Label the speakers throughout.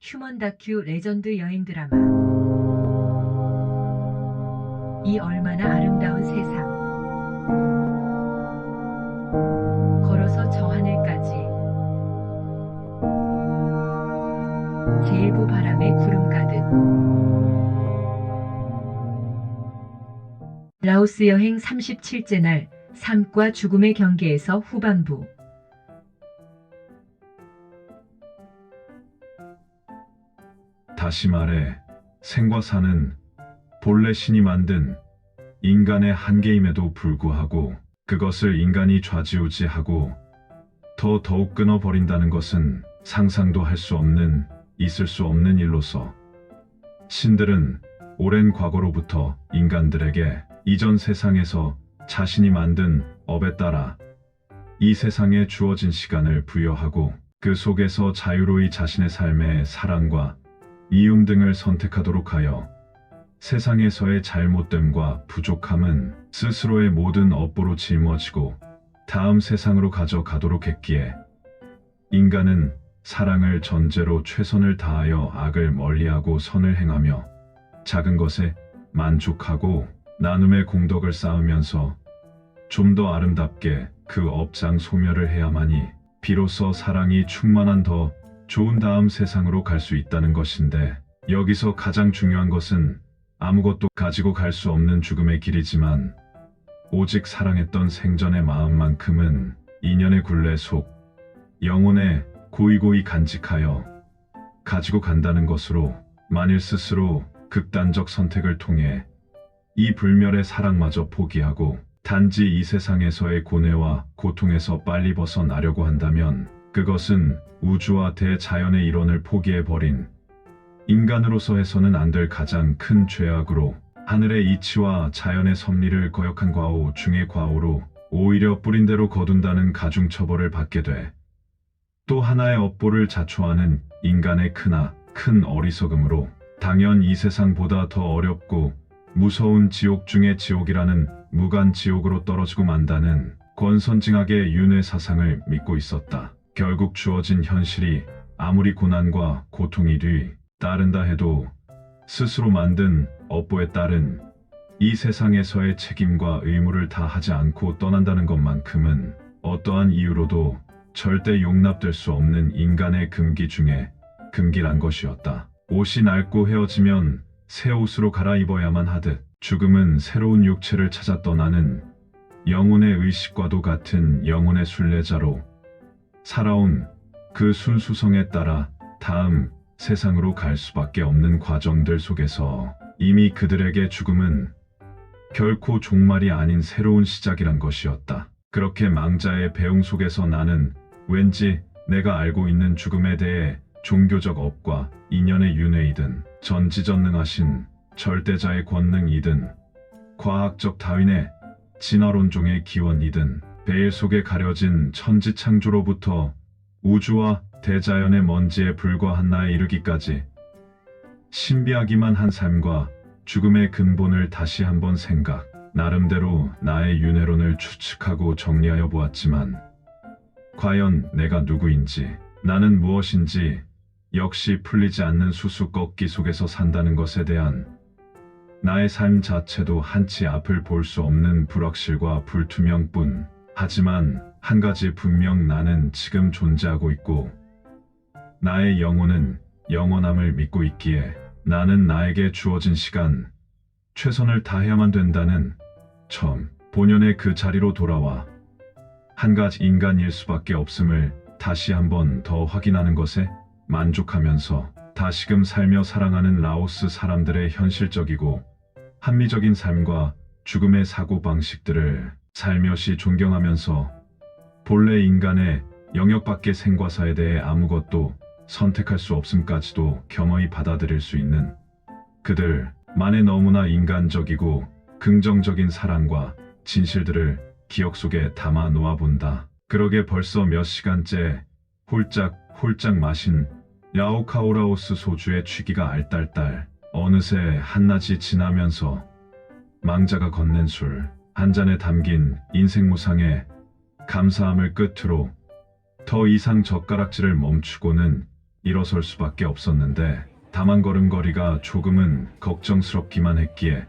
Speaker 1: 휴먼 다큐 레전드 여행 드라마. 이 얼마나 아름다운 세상. 걸어서 저 하늘까지. 제일부 바람에 구름 가득. 라오스 여행 37째 날 삶과 죽음의 경계에서 후반부
Speaker 2: 다시 말해 생과 사는 본래 신이 만든 인간의 한계임에도 불구하고 그것을 인간이 좌지우지하고 더 더욱 끊어버린다는 것은 상상도 할 수 없는 있을 수 없는 일로서 신들은 오랜 과거로부터 인간들에게 이전 세상에서 자신이 만든 업에 따라 이 세상에 주어진 시간을 부여하고 그 속에서 자유로이 자신의 삶의 사랑과 이움 등을 선택하도록 하여 세상에서의 잘못됨과 부족함은 스스로의 모든 업보로 짊어지고 다음 세상으로 가져가도록 했기에 인간은 사랑을 전제로 최선을 다하여 악을 멀리하고 선을 행하며 작은 것에 만족하고 나눔의 공덕을 쌓으면서 좀 더 아름답게 그 업장 소멸을 해야만이 비로소 사랑이 충만한 더 좋은 다음 세상으로 갈 수 있다는 것인데 여기서 가장 중요한 것은 아무것도 가지고 갈 수 없는 죽음의 길이지만 오직 사랑했던 생전의 마음만큼은 인연의 굴레 속 영혼에 고이고이 간직하여 가지고 간다는 것으로 만일 스스로 극단적 선택을 통해 이 불멸의 사랑마저 포기하고 단지 이 세상에서의 고뇌와 고통에서 빨리 벗어나려고 한다면 그것은 우주와 대자연의 일원을 포기해버린 인간으로서 해서는 안 될 가장 큰 죄악으로 하늘의 이치와 자연의 섭리를 거역한 과오 중의 과오로 오히려 뿌린 대로 거둔다는 가중처벌을 받게 돼. 또 하나의 업보를 자초하는 인간의 크나 큰 어리석음으로 당연 이 세상보다 더 어렵고 무서운 지옥 중의 지옥이라는 무간 지옥으로 떨어지고 만다는 권선징악의 윤회 사상을 믿고 있었다. 결국 주어진 현실이 아무리 고난과 고통이 뒤 따른다 해도 스스로 만든 업보에 따른 이 세상에서의 책임과 의무를 다하지 않고 떠난다는 것만큼은 어떠한 이유로도 절대 용납될 수 없는 인간의 금기 중에 금기란 것이었다. 옷이 낡고 헤어지면 새 옷으로 갈아입어야만 하듯 죽음은 새로운 육체를 찾아 떠나는 영혼의 의식과도 같은 영혼의 순례자로 살아온 그 순수성에 따라 다음 세상으로 갈 수밖에 없는 과정들 속에서 이미 그들에게 죽음은 결코 종말이 아닌 새로운 시작이란 것이었다. 그렇게 망자의 배웅 속에서 나는 왠지 내가 알고 있는 죽음에 대해 종교적 업과 인연의 윤회이든 전지전능하신 절대자의 권능이든 과학적 다윈의 진화론종의 기원이든 베일 속에 가려진 천지창조로부터 우주와 대자연의 먼지에 불과한 나에 이르기까지 신비하기만 한 삶과 죽음의 근본을 다시 한번 생각, 나름대로 나의 윤회론을 추측하고 정리하여 보았지만, 과연 내가 누구인지, 나는 무엇인지, 역시 풀리지 않는 수수 꺾기 속에서 산다는 것에 대한 나의 삶 자체도 한치 앞을 볼 수 없는 불확실과 불투명뿐. 하지만 한 가지 분명 나는 지금 존재하고 있고, 나의 영혼은 영원함을 믿고 있기에 나는 나에게 주어진 시간, 최선을 다해야만 된다는 처음 본연의 그 자리로 돌아와 한 가지 인간일 수밖에 없음을 다시 한번 더 확인하는 것에 만족하면서 다시금 살며 사랑하는 라오스 사람들의 현실적이고 합리적인 삶과 죽음의 사고방식들을 살며시 존경하면서 본래 인간의 영역 밖의 생과사에 대해 아무것도 선택할 수 없음까지도 겸허히 받아들일 수 있는 그들만의 너무나 인간적이고 긍정적인 사랑과 진실들을 기억 속에 담아 놓아본다. 그러게 벌써 몇 시간째 홀짝 홀짝 마신 야오카오라오스 소주의 취기가 알딸딸 어느새 한낮이 지나면서 망자가 건넨 술 한 잔에 담긴 인생 무상의 감사함을 끝으로 더 이상 젓가락질을 멈추고는 일어설 수밖에 없었는데 다만 걸음걸이가 조금은 걱정스럽기만 했기에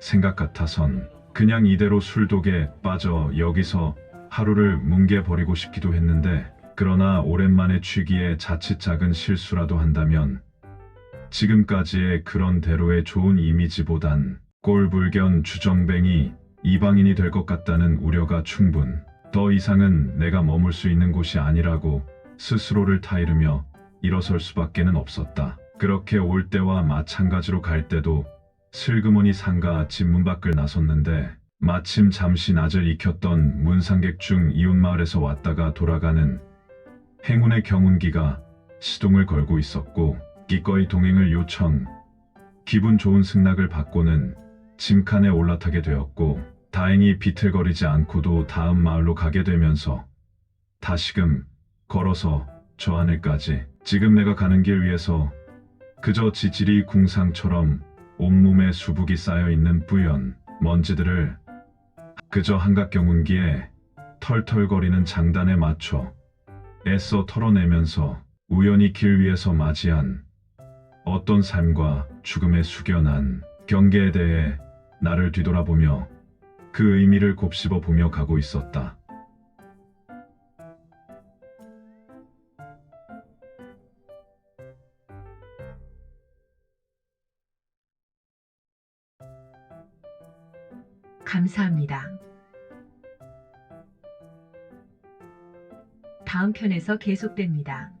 Speaker 2: 생각 같아선 그냥 이대로 술독에 빠져 여기서 하루를 뭉개버리고 싶기도 했는데 그러나 오랜만에 취기에 자칫 작은 실수라도 한다면 지금까지의 그런 대로의 좋은 이미지보단 꼴불견 주정뱅이 이방인이 될 것 같다는 우려가 충분. 더 이상은 내가 머물 수 있는 곳이 아니라고 스스로를 타이르며 일어설 수밖에는 없었다. 그렇게 올 때와 마찬가지로 갈 때도 슬그머니 상가 집 문 밖을 나섰는데 마침 잠시 낮을 익혔던 문상객 중 이웃마을에서 왔다가 돌아가는 행운의 경운기가 시동을 걸고 있었고 기꺼이 동행을 요청 기분 좋은 승낙을 받고는 짐칸에 올라타게 되었고 다행히 비틀거리지 않고도 다음 마을로 가게 되면서 다시금 걸어서 저 하늘까지 지금 내가 가는 길 위에서 그저 지질이 궁상처럼 온몸에 수북이 쌓여 있는 뿌연 먼지들을 그저 한각경 운기에 털털거리는 장단에 맞춰 애써 털어내면서 우연히 길 위에서 맞이한 어떤 삶과 죽음의 숙연한 경계에 대해 나를 뒤돌아보며 그 의미를 곱씹어 보며 가고 있었다.
Speaker 1: 감사합니다. 다음 편에서 계속됩니다.